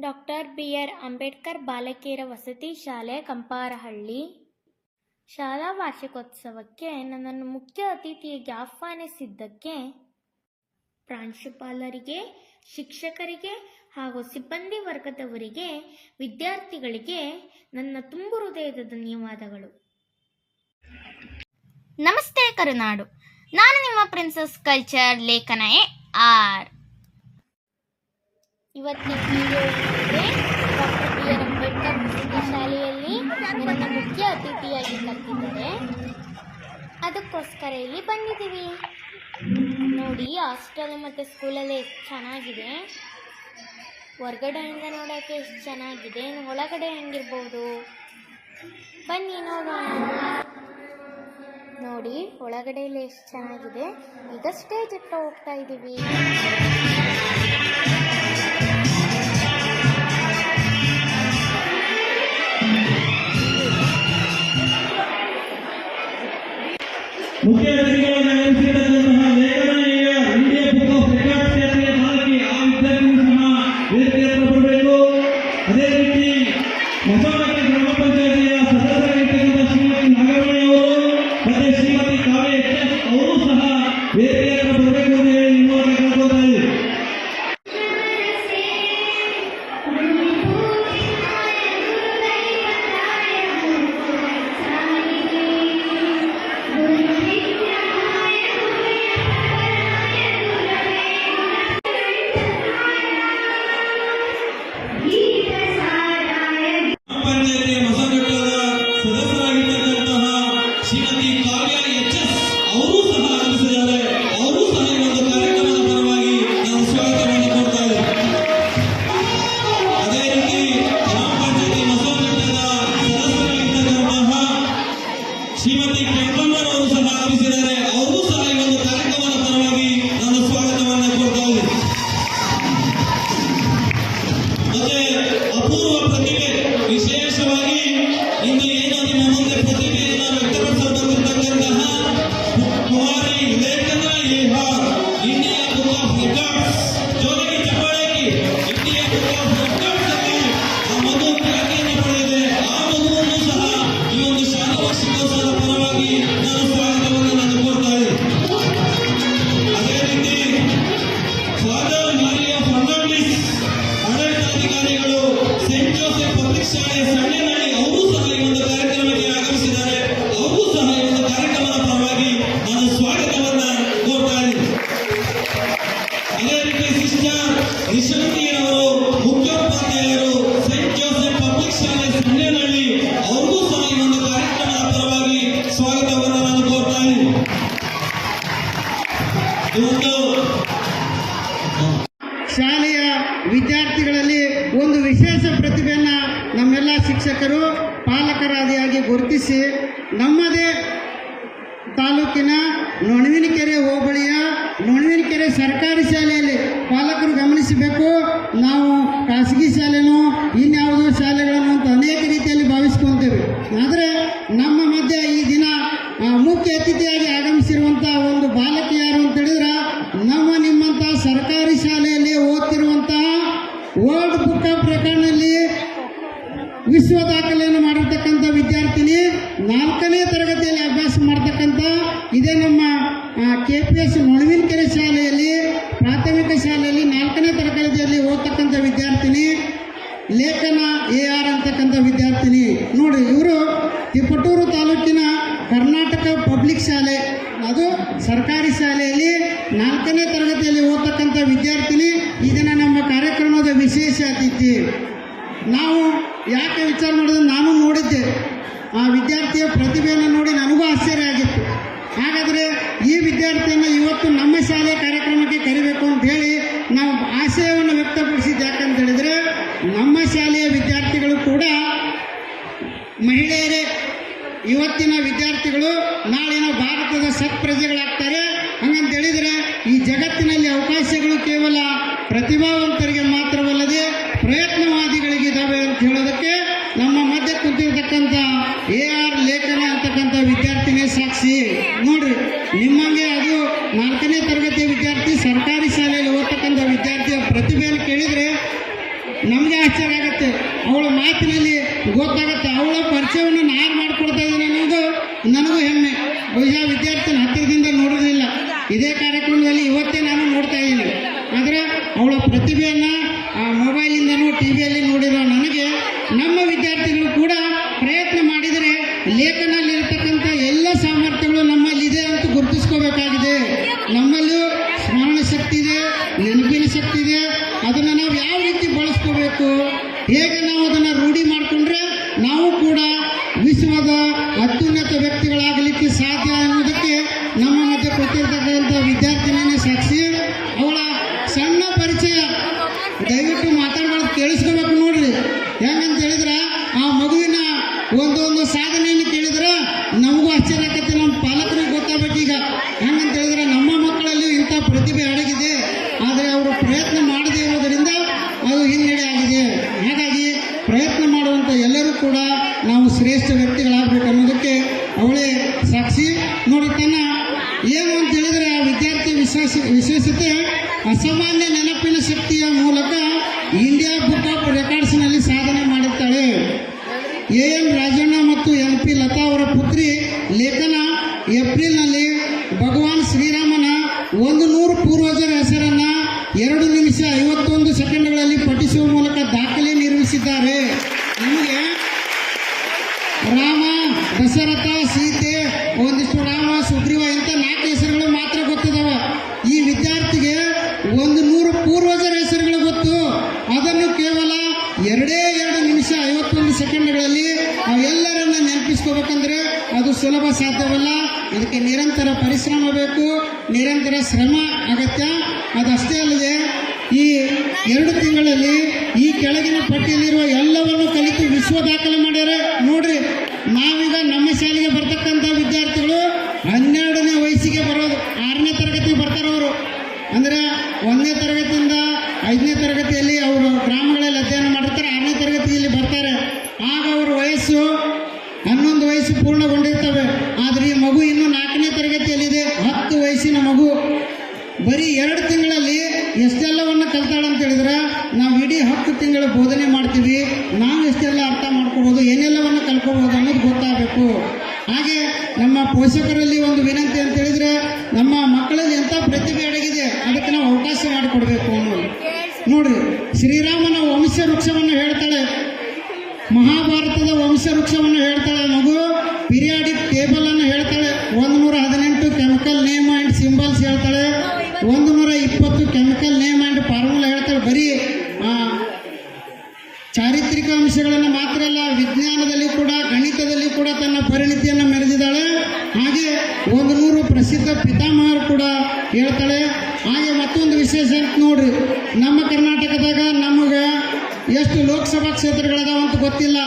Doctor B R Ambedkar ಬಾಲಕಿಯರ ವಸತಿ ಶಾಲೆ, ಕಂಪಾರಹಳ್ಳಿ. ಶಾಲಾ ವಾರ್ಷಿಕೋತ್ಸವಕ್ಕೆ ನನ್ನನ್ನು ಮುಖ್ಯ ಅತಿಥಿಯಾಗಿ ಆಹ್ವಾನಿಸಿದ್ದಕ್ಕೆ ಪ್ರಾಂಶುಪಾಲರಿಗೆ, ಶಿಕ್ಷಕರಿಗೆ ಹಾಗೂ ಸಿಬ್ಬಂದಿ ವರ್ಗದವರಿಗೆ, ವಿದ್ಯಾರ್ಥಿಗಳಿಗೆ ನನ್ನ ತುಂಬು ಹೃದಯದ ಧನ್ಯವಾದಗಳು. ನಮಸ್ತೆ ಕರುನಾಡು. ನಾನು ನಿಮ್ಮ princess culture Lekhana A R. ಇವತ್ತಿನ video doctor B R Ambedkar ವಸತಿ ಶಾಲೆಯಲ್ಲಿ ನನ್ನ ಮುಖ್ಯ ಅತಿಥಿಯಾಗಿ ಕರೆದಿದ್ದಾರೆ ಅದಕ್ಕೋಸ್ಕರ ಇಲ್ಲಿ ಬಂದಿದ್ದೀವಿ. ನೋಡಿ, ಹಾಸ್ಟೆಲ್ ಮತ್ತು ಸ್ಕೂಲಲ್ಲಿ ಎಷ್ಟು ಚೆನ್ನಾಗಿದೆ. ಹೊರ್ಗಡೆಯಿಂದ ನೋಡೋಕ್ಕೆ ಎಷ್ಟು ಚೆನ್ನಾಗಿದೆ. ಒಳಗಡೆ ಹೆಂಗಿರ್ಬೋದು? ಬನ್ನಿ, ನೋಡೋಣ. ನೋಡಿ, ಒಳಗಡೆಯಲ್ಲಿ ಎಷ್ಟು ಚೆನ್ನಾಗಿದೆ. ಈಗ ಸ್ಟೇಜ್ ಹತ್ರ ಹೋಗ್ತಾ ಇದ್ದೀವಿ. ಪಾಲಕರಾದಿಯಾಗಿ ಗುರುತಿಸಿ ನಮ್ಮದೇ ತಾಲೂಕಿನ ನೊಣವಿನಕೆರೆ ಹೋಬಳಿಯ ನೊಣವಿನಕೆರೆ ಸರ್ಕಾರಿ ಶಾಲೆಯಲ್ಲಿ ಪಾಲಕರು ಗಮನಿಸಬೇಕು. ನಾವು ಖಾಸಗಿ ಶಾಲೆನೋ, ಇನ್ಯಾವುದೋ ಶಾಲೆಗಳನ್ನು ಅಂತ ಅನೇಕ ರೀತಿಯಲ್ಲಿ ಭಾವಿಸ್ಕೊತೇವೆ. ಆದರೆ ನಮ್ಮ ಮಧ್ಯೆ ಈ ದಿನ ಮುಖ್ಯ ಅತಿಥಿಯಾಗಿ ಆಗಮಿಸಿರುವಂಥ ಒಂದು ಬಾಲಕಿ ಯಾರು ಅಂತ ಹೇಳಿದ್ರೆ, ನಮ್ಮ ನಿಮ್ಮಂಥ ಸರ್ಕಾರಿ ಶಾಲೆಯಲ್ಲಿ ಓದ್ತಿರುವಂತಹ ವರ್ಲ್ಡ್ ಬುಕ್ ಆಫ್ ವಿಶ್ವ ದಾಖಲೆಯನ್ನು ಮಾಡಿರ್ತಕ್ಕಂಥ ವಿದ್ಯಾರ್ಥಿನಿ ನಾಲ್ಕನೇ ತರಗತಿಯಲ್ಲಿ ಅಭ್ಯಾಸ ಮಾಡ್ತಕ್ಕಂಥ ಇದೇ ನಮ್ಮ ಕೆ ಪಿ ಎಸ್ ಮೊಳವಿನಕೆರೆ ಶಾಲೆಯಲ್ಲಿ, ಪ್ರಾಥಮಿಕ ಶಾಲೆಯಲ್ಲಿ ನಾಲ್ಕನೇ ತರಗತಿಯಲ್ಲಿ ಓದ್ತಕ್ಕಂಥ ವಿದ್ಯಾರ್ಥಿನಿ, ಲೇಖನ ಎ ಆರ್ ಅಂತಕ್ಕಂಥ ವಿದ್ಯಾರ್ಥಿನಿ. ನೋಡಿ, ಇವರು ತಿಪಟೂರು ತಾಲೂಕಿನ ಕರ್ನಾಟಕ ಪಬ್ಲಿಕ್ ಶಾಲೆ, ಅದು ಸರ್ಕಾರಿ ಶಾಲೆಯಲ್ಲಿ ನಾಲ್ಕನೇ ತರಗತಿಯಲ್ಲಿ ಓದ್ತಕ್ಕಂಥ ವಿದ್ಯಾರ್ಥಿನಿ. ಇದನ್ನು ನಮ್ಮ ಕಾರ್ಯಕ್ರಮದ ವಿಶೇಷ ಅತಿಥಿ. ನಾವು ಯಾಕೆ ವಿಚಾರ ಮಾಡಿದ್ರೆ ನಾನು ನೋಡಿದ್ದೆ. ಆ ವಿದ್ಯಾರ್ಥಿಯ ಪ್ರತಿಭೆಯನ್ನು ನೋಡಿ ನನಗೂ ಆಶ್ಚರ್ಯ ಆಗಿತ್ತು. ಹಾಗಾದರೆ ಈ ವಿದ್ಯಾರ್ಥಿಯನ್ನು ಇವತ್ತು ನಮ್ಮ ಶಾಲೆ ಕಾರ್ಯಕ್ರಮಕ್ಕೆ ಕರಿಬೇಕು ಅಂತ ಹೇಳಿ ನಾವು ಆಶಯವನ್ನು ವ್ಯಕ್ತಪಡಿಸಿದ್ದು ಯಾಕಂತ ಹೇಳಿದರೆ, ನಮ್ಮ ಶಾಲೆಯ ವಿದ್ಯಾರ್ಥಿಗಳು ಕೂಡ ಮಹಿಳೆಯರೇ, ಇವತ್ತಿನ ವಿದ್ಯಾರ್ಥಿಗಳು ನಾಳಿನ ಭಾರತದ ಸತ್ಪ್ರಜೆಗಳಾಗ್ತಾರೆ. ಹಂಗಂತ ಹೇಳಿದರೆ ಈ ಜಗತ್ತಿನಲ್ಲಿ ಅವಕಾಶಗಳು ಕೇವಲ ಪ್ರತಿಭಾವಂತರಿಗೆ ಮಾತ್ರವಲ್ಲದೆ ಪ್ರಯತ್ನವಾದಿಗಳಿಗಿದ್ದಾವೆ ಅಂತ ಹೇಳೋದಕ್ಕೆ ನಮ್ಮ ಮಧ್ಯೆ ಕುಂತಿರ್ತಕ್ಕಂಥ ಎ ಆರ್ ಲೇಖನ ಅಂತಕ್ಕಂಥ ವಿದ್ಯಾರ್ಥಿನೇ ಸಾಕ್ಷಿ. ನೋಡ್ರಿ, ನಿಮ್ಮಂಗೆ ಅದು ನಾಲ್ಕನೇ ತರಗತಿಯ ವಿದ್ಯಾರ್ಥಿ, ಸರ್ಕಾರಿ ಶಾಲೆಯಲ್ಲಿ ಓದ್ತಕ್ಕಂಥ ವಿದ್ಯಾರ್ಥಿಯ ಪ್ರತಿಭೆಯನ್ನು ಕೇಳಿದರೆ ನಮಗೆ ಆಶ್ಚರ್ಯ ಆಗುತ್ತೆ. ಅವಳ ಮಾತಿನಲ್ಲಿ ಗೊತ್ತಾಗುತ್ತೆ, ಅವಳ ಪರಿಚಯವನ್ನು ನಾನು ಮಾಡಿಕೊಡ್ತಾ ಇದ್ದೀನಿ ಅನ್ನೋದು ನನಗೂ ಹೆಮ್ಮೆ. ಬಹುಶಃ ವಿದ್ಯಾರ್ಥಿನ ಹತ್ತಿರದಿಂದ ನೋಡೋದಿಲ್ಲ ಇದೇ ಕಾರ್ಯಕ್ರಮದಲ್ಲಿ ಇವತ್ತೇ ವಿದ್ಯಾರ್ಥಿನಿನೇ ಸಾಕ್ಷಿ ಅವಳ ಸಣ್ಣ ಪರಿಚಯ. ದಯವಿಟ್ಟು ಮಾತಾಡ್ಬಾರ್ದು, ಕೇಳಿಸ್ಕೋಬೇಕು ನೋಡ್ರಿ. ಹೆಂಗಂತ ಹೇಳಿದ್ರೆ, ಆ ಮಗುವಿನ ಒಂದೊಂದು ಸಾಧನೆಯನ್ನು ಕೇಳಿದ್ರೆ ನಮಗೂ ಆಶ್ಚರ್ಯ ಆಕತಿ ನಮ್ಮ ಪಾಲಕರಿಗೆ ಗೊತ್ತಾಗಬೇಕು ಈಗ. ಹೆಂಗಂತ ಹೇಳಿದ್ರೆ, ನಮ್ಮ ಮಕ್ಕಳಲ್ಲಿ ಇಂಥ ಪ್ರತಿಭೆ ಅಡಗಿದೆ. ಆದರೆ ಅವರು ಪ್ರಯತ್ನ ಮಾಡದೇ ಇರೋದರಿಂದ ಅದು ಹಿನ್ನಡೆ ಆಗಿದೆ. ಹಾಗಾಗಿ ಪ್ರಯತ್ನ ಮಾಡುವಂಥ ಎಲ್ಲರೂ ಕೂಡ ನಾವು ಶ್ರೇಷ್ಠ ವ್ಯಕ್ತಿಗಳಾಗಬೇಕು ಅನ್ನೋದಕ್ಕೆ ಅವಳೇ ಸಾಕ್ಷಿ. ನೋಡಿ, ತನ್ನ ಏನು ಅಂತ ಹೇಳಿದ್ರೆ ಆ ವಿದ್ಯಾರ್ಥಿ ವಿಶೇಷ ವಿಶೇಷತೆ, ಅಸಾಮಾನ್ಯ ನೆನಪಿನ ಶಕ್ತಿಯ ಮೂಲಕ ಇಂಡಿಯಾ ಬುಕ್ ಆಫ್ ರೆಕಾರ್ಡ್ಸ್ನಲ್ಲಿ ಸಾಧನೆ ಮಾಡುತ್ತಾಳೆ. ಎ ಎಂ ರಾಜಣ್ಣ ಮತ್ತು ಎಂ ಪಿ ಲತಾ ಅವರ ಪುತ್ರಿ ಲೇಖನ ಏಪ್ರಿಲ್ನಲ್ಲಿ ಭಗವಾನ್ ಶ್ರೀರಾಮನ ಒಂದು ನೂರು ಪೂರ್ವಜರ ಹೆಸರನ್ನ ಎರಡು ನಿಮಿಷ ಐವತ್ತೊಂದು ಸೆಕೆಂಡ್ಗಳಲ್ಲಿ ಪಠಿಸುವ ಮೂಲಕ ದಾಖಲೆ ನಿರ್ಮಿಸಿದ್ದಾರೆ. ನಿಮಗೆ ರಾಮ, ದಶರಥ, ಸೀತೆ, ಒಂದಿಷ್ಟು ರಾಮ, ಸುಗ್ರೀವ ಇಂಥ ನಾಲ್ಕು ಹೆಸರುಗಳು ಮಾತ್ರ ಗೊತ್ತಿದಾವ ಈ ವಿದ್ಯಾರ್ಥಿಗೆ ಒಂದು ನೂರು ಪೂರ್ವಜರ ಹೆಸರುಗಳು ಗೊತ್ತು ಅದನ್ನು ಕೇವಲ ಎರಡೇ ಎರಡು ನಿಮಿಷ ಐವತ್ತೊಂದು ಸೆಕೆಂಡ್ಗಳಲ್ಲಿ ಅವೆಲ್ಲರನ್ನ ನೆನಪಿಸ್ಕೋಬೇಕಂದ್ರೆ ಅದು ಸುಲಭ ಸಾಧ್ಯವಿಲ್ಲ. ಇದಕ್ಕೆ ನಿರಂತರ ಪರಿಶ್ರಮ ಬೇಕು. ನಿರಂತರ ಶ್ರಮ ಅಗತ್ಯ. ಅದಷ್ಟೇ ಅಲ್ಲದೆ ಈ ಎರಡು ತಿಂಗಳಲ್ಲಿ ಈ ಕೆಳಗಿನ ಪಟ್ಟಿಯಲ್ಲಿರುವ ಎಲ್ಲವನ್ನು ಕಲಿತು ವಿಶ್ವ ದಾಖಲೆ ಮಾಡ್ಯಾರ. ನೋಡ್ರಿ ನಾವೀಗ ನಮ್ಮ ಶಾಲೆಗೆ ಬರ್ತಕ್ಕಂಥ ವಿದ್ಯಾರ್ಥಿಗಳು ಹನ್ನೆರಡನೇ ವಯಸ್ಸಿಗೆ ಬರೋದು ಆರನೇ ತರಗತಿಗೆ ಬರ್ತಾರೆ ಅವರು ಅಂದರೆ ಒಂದನೇ ತರಗತಿಯಿಂದ ಐದನೇ ತರಗತಿಯಲ್ಲಿ ಅವರು ಗ್ರಾಮಗಳಲ್ಲಿ ಅಧ್ಯಯನ ಮಾಡಿರ್ತಾರೆ ಆರನೇ ತರಗತಿಯಲ್ಲಿ ಬರ್ತಾರೆ ಆಗ ಅವ್ರ ವಯಸ್ಸು ಹನ್ನೊಂದು ವಯಸ್ಸು ಪೂರ್ಣಗೊಂಡಿರ್ತವೆ ಆದರೆ ಈ ಮಗು ಇನ್ನೂ ನಾಲ್ಕನೇ ತರಗತಿಯಲ್ಲಿದೆ ಹತ್ತು ವಯಸ್ಸಿನ ಮಗು ಬರೀ ಎರಡು ತಿಂಗಳಲ್ಲಿ ಎಷ್ಟೆಲ್ಲವನ್ನು ಕಲ್ತಾಳೆ ಅಂತ ಹೇಳಿದ್ರೆ ನಾವು ಇಡೀ ಹತ್ತು ತಿಂಗಳ ಬೋಧನೆ ಮಾಡ್ತೀವಿ ನಾವು ಎಷ್ಟೆಲ್ಲ ಅರ್ಥ ಮಾಡ್ಕೋಬೋದು ಕಲ್ಕೋಬೋದು ಅನ್ನೋದು ಗೊತ್ತಾಗಬೇಕು. ಹಾಗೆ ನಮ್ಮ ಪೋಷಕರಲ್ಲಿ ಒಂದು ವಿನಂತಿ ಅಂತ ಹೇಳಿದ್ರೆ, ನಮ್ಮ ಮಕ್ಕಳಲ್ಲಿ ಎಂಥ ಪ್ರತಿಭೆ ಅಡಗಿದೆ, ಅದಕ್ಕೆ ನಾವು ಅವಕಾಶ ಮಾಡಿಕೊಡ್ಬೇಕು ಅನ್ನೋದು. ನೋಡ್ರಿ, ಶ್ರೀರಾಮನ ವಂಶ ವೃಕ್ಷವನ್ನು ಹೇಳ್ತಾಳೆ. ಮಹಾಭಾರತದ ವಂಶ ವೃಕ್ಷವನ್ನು ಹೇಳ್ತಾಳೆ ಮಗು. ಪಿರಿಯಾಡಿಕ್ ಟೇಬಲ್ ಅನ್ನು ಹೇಳ್ತಾಳೆ. ಒಂದು ನೂರ ಹದಿನೆಂಟು ಕೆಮಿಕಲ್ ನೇಮ್ ಆ್ಯಂಡ್ ಸಿಂಬಲ್ಸ್ ಹೇಳ್ತಾಳೆ. ಒಂದು ನೂರ ಇಪ್ಪತ್ತು ಕೆಮಿಕಲ್ ನೇಮ್ ಆ್ಯಂಡ್ ಫಾರ್ಮುಲಾ ಹೇಳ್ತಾಳೆ. ಬರೀ ಚಾರಿತ್ರಿಕ ಅಂಶಗಳನ್ನು ಮಾತ್ರ ಅಲ್ಲ ವಿಜ್ಞಾನದಲ್ಲಿ ಕೂಡ ಗಣಿತದಲ್ಲಿ ಕೂಡ ತನ್ನ ಪರಿಣಿತಿಯನ್ನು ಮೆರೆದಿದ್ದಾಳೆ ಹಾಗೆ ಒಂದು ನೂರು ಪ್ರಸಿದ್ಧ ಪಿತಾಮಹರು ಕೂಡ ಹೇಳ್ತಾಳೆ. ಹಾಗೆ ಮತ್ತೊಂದು ವಿಶೇಷ ಅಂತ ನೋಡ್ರಿ. ನಮ್ಮ ಕರ್ನಾಟಕದಾಗ ನಮಗೆ ಎಷ್ಟು ಲೋಕಸಭಾ ಕ್ಷೇತ್ರಗಳದಾವ ಅಂತ ಗೊತ್ತಿಲ್ಲ.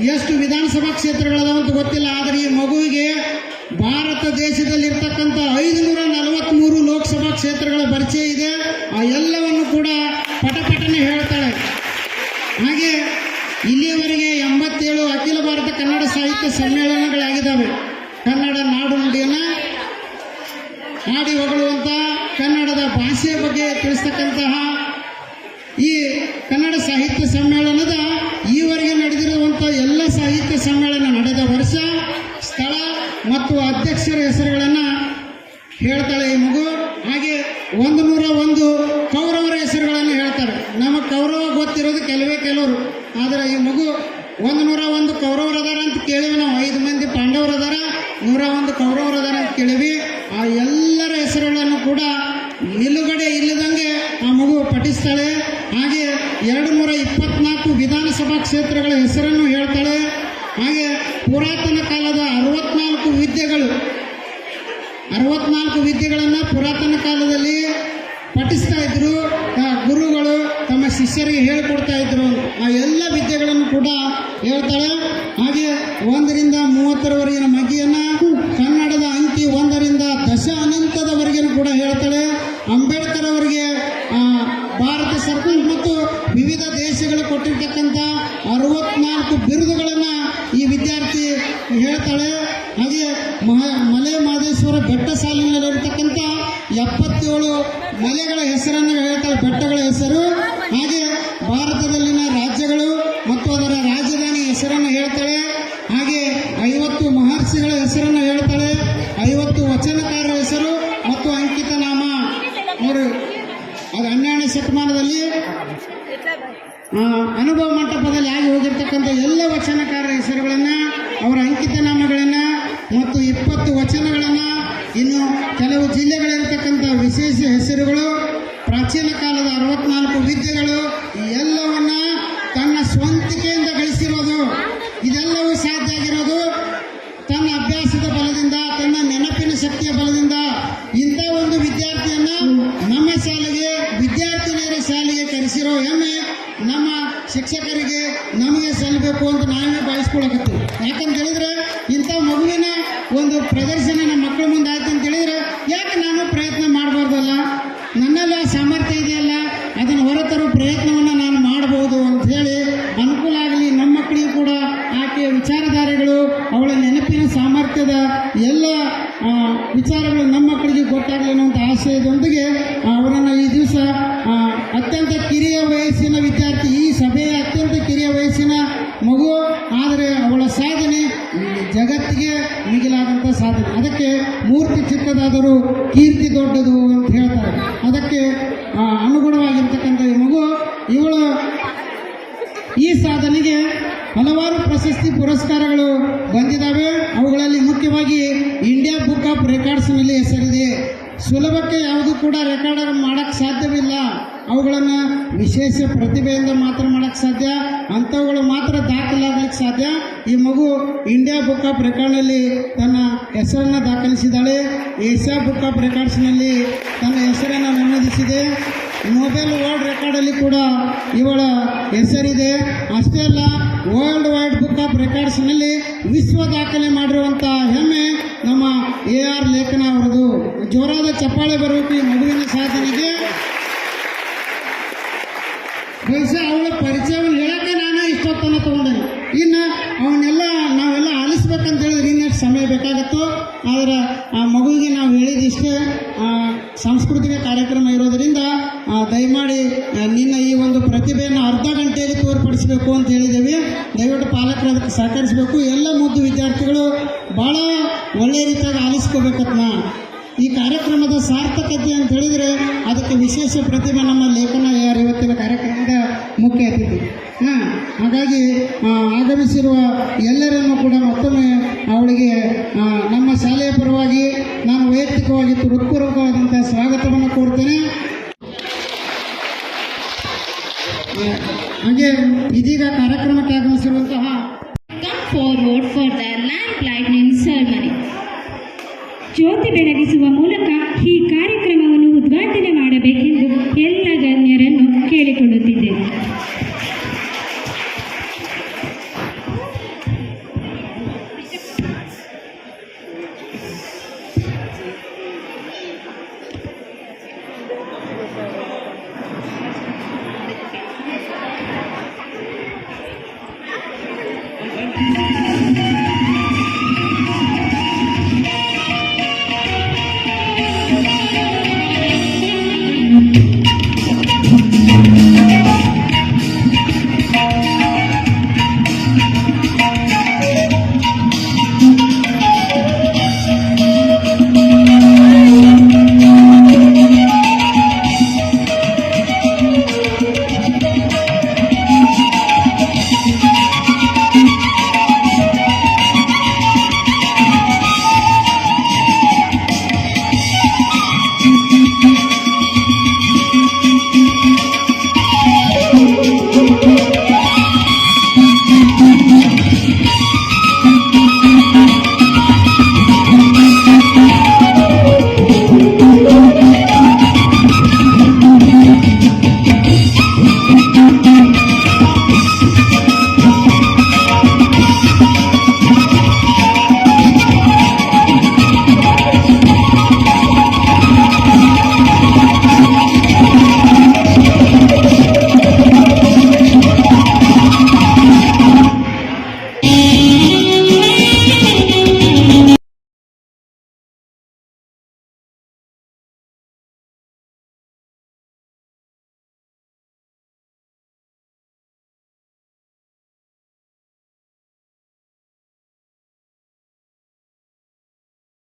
ಎಷ್ಟು ವಿಧಾನಸಭಾ ಕ್ಷೇತ್ರಗಳದಾವ ಅಂತ ಗೊತ್ತಿಲ್ಲ. ಆದರೆ ಈ ಮಗುವಿಗೆ ಭಾರತ ದೇಶದಲ್ಲಿರ್ತಕ್ಕಂಥ ಐದುನೂರ ನಲವತ್ತ್ಮೂರು ಲೋಕಸಭಾ ಕ್ಷೇತ್ರಗಳ ಪರಿಚಯ ಇದೆ. ಆ ಎಲ್ಲವನ್ನು ಕೂಡ ಪಟಪಟನೆ ಹೇಳ್ತಾಳೆ. ಹಾಗೆ ಇಲ್ಲಿಯವರೆಗೆ ಎಂಬತ್ತೇಳು ಅಖಿಲ ಭಾರತ ಕನ್ನಡ ಸಾಹಿತ್ಯ ಸಮ್ಮೇಳನಗಳಾಗಿದ್ದಾವೆ ಕನ್ನಡ ನಾಡು ನುಡಿಯನ್ನು ಹಾಡಿ ಹೊಗಳುವಂಥ ಕನ್ನಡದ ಭಾಷೆಯ ಬಗ್ಗೆ ತಿಳಿಸ್ತಕ್ಕಂತಹ ಈ ಕನ್ನಡ ಸಾಹಿತ್ಯ ಸಮ್ಮೇಳನದ ಈವರೆಗೆ ನಡೆದಿರುವಂಥ ಎಲ್ಲ ಸಾಹಿತ್ಯ ಸಮ್ಮೇಳನ ನಡೆದ ವರ್ಷ ಸ್ಥಳ ಮತ್ತು ಅಧ್ಯಕ್ಷರ ಹೆಸರುಗಳನ್ನು ಹೇಳ್ತಾಳೆ ಈ ಮಗು. ಹಾಗೆ ಒಂದು ನೂರ ಒಂದು ಕೌರವರ ಹೆಸರುಗಳನ್ನು ಹೇಳ್ತಾರೆ. ನಮಗೆ ಕೌರವ ಗೊತ್ತಿರೋದು ಕೆಲವೇ ಕೆಲವರು. ಆದರೆ ಈ ಮಗು ಒಂದು ನೂರ ಒಂದು ಕೌರವರು ಅದಾರ ಅಂತ ಕೇಳಿವಿ ನಾವು. ಐದು ಮಂದಿ ಪಾಂಡವರು ಅದಾರ ನೂರ ಒಂದು ಕೌರವರು ಅದಾರ ಅಂತ ಕೇಳಿವಿ. ಆ ಎಲ್ಲರ ಹೆಸರುಗಳನ್ನು ಕೂಡ ನಿಲುಗಡೆ ಇಲ್ಲದಂಗೆ ಆ ಮಗು ಪಠಿಸ್ತಾಳೆ. ಹಾಗೆ ಎರಡು ನೂರ ಇಪ್ಪತ್ನಾಲ್ಕು ವಿಧಾನಸಭಾ ಕ್ಷೇತ್ರಗಳ ಹೆಸರನ್ನು ಹೇಳ್ತಾಳೆ. ಹಾಗೆ ಪುರಾತನ ಕಾಲದ ಅರವತ್ನಾಲ್ಕು ವಿದ್ಯೆಗಳು, ಅರವತ್ನಾಲ್ಕು ವಿದ್ಯೆಗಳನ್ನು ಪುರಾತನ ಕಾಲದಲ್ಲಿ ಪಠಿಸ್ತಾ ಇದ್ರು. ಗುರುಗಳು ತಮ್ಮ ಶಿಷ್ಯರಿಗೆ ಹೇಳಿಕೊಡ್ತಾ ಇದ್ರು. ಆ ಎಲ್ಲ ವಿದ್ಯೆಗಳನ್ನು ಕೂಡ ಹೇಳ್ತಾಳೆ. ಹಾಗೆ ಒಂದರಿಂದ ಮೂವತ್ತರವರೆಗಿನ ಮಗಿಯನ್ನ ಕನ್ನಡದ ಅಂಕಿ ಒಂದರಿಂದ ದಶ ಅನಂತದವರೆಗಿನ ಕೂಡ ಹೇಳ್ತಾಳೆ. ಅಂಬೇಡ್ಕರ್ ಅವರಿಗೆ ಭಾರತ ಸರ್ಕಾರ ಮತ್ತು ವಿವಿಧ ದೇಶಗಳು ಕೊಟ್ಟಿರ್ತಕ್ಕಂಥ ಅರವತ್ನಾಲ್ಕು ಬಿರುದುಗಳನ್ನು ಈ ವಿದ್ಯಾರ್ಥಿ ಹೇಳ್ತಾಳೆ. ಹಾಗೆ ಮಹ, ಮಲೆ ಮಹದೇಶ್ವರ ಬೆಟ್ಟ ಸಾಲಿನಲ್ಲಿರ್ತಕ್ಕಂಥ ಎಪ್ಪತ್ತೇಳು ಮಲೆಗಳ ಹೆಸರನ್ನು ಹೇಳ್ತಾಳೆ, ಬೆಟ್ಟಗಳ ಹೆಸರು. ಹಾಗೆ ಅನುಭವ ಮಂಟಪದಲ್ಲಿ ಆಗಿ ಹೋಗಿರ್ತಕ್ಕಂಥ ಎಲ್ಲ ವಚನಕಾರರ ಹೆಸರುಗಳನ್ನು, ಅವರ ಅಂಕಿತ ನಾಮಗಳನ್ನು ಮತ್ತು ಇಪ್ಪತ್ತು ವಚನಗಳನ್ನು ಇನ್ನು ಕೆಲವು ಜಿಲ್ಲೆಗಳಿರ್ತಕ್ಕಂಥ ವಿಶೇಷ ಹೆಸರುಗಳು, ಪ್ರಾಚೀನ ಕಾಲದ ಅರವತ್ನಾಲ್ಕು ವಿದ್ಯೆಗಳು ಎಲ್ಲವನ್ನ ತನ್ನ ಸ್ವಂತಿಕೆಯಿಂದ ಗಳಿಸಿರೋದು ಇದೆಲ್ಲವೂ ಸಾಧ್ಯ ಆಗಿರೋದು ತನ್ನ ಅಭ್ಯಾಸದ ಬಲದಿಂದ ತನ್ನ ನೆನಪಿನ ಶಕ್ತಿಯ ಬಲದಿಂದ ಇಂಥ ಒಂದು ವಿದ್ಯಾರ್ಥಿಯನ್ನ ನಮ್ಮ ಶಾಲೆಗೆ ವಿದ್ಯಾರ್ಥಿನಿಯರ ಶಾಲೆಗೆ ಕರೆಸಿರೋ ಹೆಮ್ಮೆ ನಮ್ಮ ಶಿಕ್ಷಕರಿಗೆ ನಮಗೆ ಸಲ್ಲಬೇಕು ಅಂತ ನಾವೇ ಭಾವಿಸ್ಕೊಳಕತ್ತೀವಿ ಯಾಕಂತ ಹೇಳಿದ್ರೆ ಇಂಥ ಮಗುವಿನ ಒಂದು ಪ್ರದರ್ಶನ ನಮ್ಮ ಮಕ್ಕಳ ಮುಂದೆ ಆಯ್ತು ಅಂತ ಹೇಳಿದ್ರೆ ಯಾಕೆ ನಾನು ಪ್ರಯತ್ನ ಮಾಡಬಾರ್ದಲ್ಲ? ನನ್ನಲ್ಲ ಸಾಮರ್ಥ್ಯ ಇದೆಯಲ್ಲ, ಅದನ್ನು ಹೊರತರೋ ಪ್ರಯತ್ನವನ್ನು ನಾನು ಮಾಡಬಹುದು ಅಂತ ಹೇಳಿ ಅನುಕೂಲ ಆಗಲಿ ನಮ್ಮ ಮಕ್ಕಳಿಗೂ ಕೂಡ ಆಕೆಯ ವಿಚಾರಧಾರೆಗಳು, ಅವಳ ನೆನಪಿನ ಸಾಮರ್ಥ್ಯದ ಎಲ್ಲ ವಿಚಾರಗಳು ನಮ್ಮ ಮಕ್ಕಳಿಗೆ ಗೊತ್ತಾಗಲಿ ಅನ್ನೋಂಥ ಆಶಯದೊಂದಿಗೆ ಜಗತ್ತಿಗೆ ಮಿಗಿಲಾದಂಥ ಸಾಧನೆ. ಅದಕ್ಕೆ ಮೂರ್ತಿ ಚಿಕ್ಕದಾದರೂ ಕೀರ್ತಿ ದೊಡ್ಡದು ಅಂತ ಹೇಳ್ತಾರೆ. ಅದಕ್ಕೆ ಅನುಗುಣವಾಗಿರ್ತಕ್ಕಂಥ ಈ ಮಗು, ಇವಳು ಈ ಸಾಧನೆಗೆ ಹಲವಾರು ಪ್ರಶಸ್ತಿ ಪುರಸ್ಕಾರಗಳು ಬಂದಿದ್ದಾವೆ. ಅವುಗಳಲ್ಲಿ ಮುಖ್ಯವಾಗಿ ಇಂಡಿಯಾ ಬುಕ್ ಆಫ್ ರೆಕಾರ್ಡ್ಸ್ನಲ್ಲಿ ಹೆಸರಿದೆ. ಸುಲಭಕ್ಕೆ ಯಾವುದು ಕೂಡ ರೆಕಾರ್ಡ್ ಮಾಡೋಕ್ಕೆ ಸಾಧ್ಯವಿಲ್ಲ. ಅವುಗಳನ್ನು ವಿಶೇಷ ಪ್ರತಿಭೆಯಿಂದ ಮಾತ್ರ ಮಾಡೋಕ್ಕೆ ಸಾಧ್ಯ? ಅಂಥವುಗಳು ಮಾತ್ರ ದಾಖಲಾಗಲಿಕ್ಕೆ ಸಾಧ್ಯ? ಈ ಮಗು ಇಂಡಿಯಾ ಬುಕ್ ಆಫ್ ರೆಕಾರ್ಡ್ನಲ್ಲಿ ತನ್ನ ಹೆಸರನ್ನು ದಾಖಲಿಸಿದ್ದಾಳೆ. ಏಷ್ಯಾ ಬುಕ್ ಆಫ್ ರೆಕಾರ್ಡ್ಸ್ನಲ್ಲಿ ತನ್ನ ಹೆಸರನ್ನು ನಮೂದಿಸಿದೆ. ಮೊಬೈಲ್ ವರ್ಲ್ಡ್ ರೆಕಾರ್ಡಲ್ಲಿ ಕೂಡ ಇವಳ ಹೆಸರಿದೆ. ಅಷ್ಟೇ ಅಲ್ಲ ವರ್ಲ್ಡ್ ವೈಡ್ ಬುಕ್ ಆಫ್ ರೆಕಾರ್ಡ್ಸ್ನಲ್ಲಿ ವಿಶ್ವ ದಾಖಲೆ ಮಾಡಿರುವಂಥ ಹೆಮ್ಮೆ ನಮ್ಮ ಎ ಆರ್ ಲೇಖನ ಅವರದು ಜೋರಾದ ಚಪ್ಪಾಳೆ ಬರಬೇಕು ಈ ಮಗುವಿನ ಸಾಧನೆಗೆ. ಬಹುಶಃ ಅವಳ ಪರಿಚಯವನ್ನು ಹೇಳಕ್ಕೆ ನಾನು ಇಷ್ಟೊತ್ತನ್ನು ತಗೊಂಡೆ ಇನ್ನು ಅವನ್ನೆಲ್ಲ ನಾವೆಲ್ಲ ಆಲಿಸ್ಬೇಕಂತ ಹೇಳಿದ್ರೆ ಇನ್ನೆಷ್ಟು ಸಮಯ ಬೇಕಾಗುತ್ತೋ. ಆದರೆ ಆ ಮಗುವಿಗೆ ನಾವು ಹೇಳಿದಿಷ್ಟೇ ಸಾಂಸ್ಕೃತಿಕ ಕಾರ್ಯಕ್ರಮ ಇರೋದರಿಂದ ದಯಮಾಡಿ ನಿನ್ನ ಈ ಒಂದು ಪ್ರತಿಭೆಯನ್ನು ಅರ್ಧ ಗಂಟೆಯಲ್ಲಿ ತೋರ್ಪಡಿಸಬೇಕು ಅಂತ ಹೇಳಿದ್ದೇವೆ. ದಯವಿಟ್ಟು ಪಾಲಕರು ಅದಕ್ಕೆ ಸಹಕರಿಸಬೇಕು. ಎಲ್ಲ ಮುದ್ದು ವಿದ್ಯಾರ್ಥಿಗಳು ಭಾಳ ಒಳ್ಳೆಯ ರೀತಿಯಾಗಿ ಆಲಿಸ್ಕೋಬೇಕತ್ನ. ಈ ಕಾರ್ಯಕ್ರಮದ ಸಾರ್ಥಕತೆ ಅಂತ ಹೇಳಿದರೆ ಅದಕ್ಕೆ ವಿಶೇಷ ಪ್ರತಿಭೆ ನಮ್ಮ ಲೇಖನ ಯಾರು ಇವತ್ತಿನ ಕಾರ್ಯಕ್ರಮದ ಮುಖ್ಯ ಅತಿಥಿ ಹಾಂ, ಹಾಗಾಗಿ ಆಗಮಿಸಿರುವ ಎಲ್ಲರನ್ನು ಕೂಡ ಮತ್ತೊಮ್ಮೆ ಅವಳಿಗೆ ನಮ್ಮ ಶಾಲೆಯ ಪರವಾಗಿ ನಾನು ವೈಯಕ್ತಿಕವಾಗಿ ಹೃತ್ಪೂರ್ವಕವಾದಂಥ ಸ್ವಾಗತವನ್ನು ಕೋರ್ತೇನೆ ಹಾಗೆ ಇದೀಗ ಕಾರ್ಯಕ್ರಮಕ್ಕೆ ಆಗಮಿಸಿರುವಂತಹ come forward for the lamp lighting ceremony. ಜ್ಯೋತಿ ಬೆಳಗಿಸುವ ಮೂಲಕ ಈ ಕಾರ್ಯಕ್ರಮವನ್ನು ಉದ್ಘಾಟನೆ ಮಾಡಬೇಕೆಂದು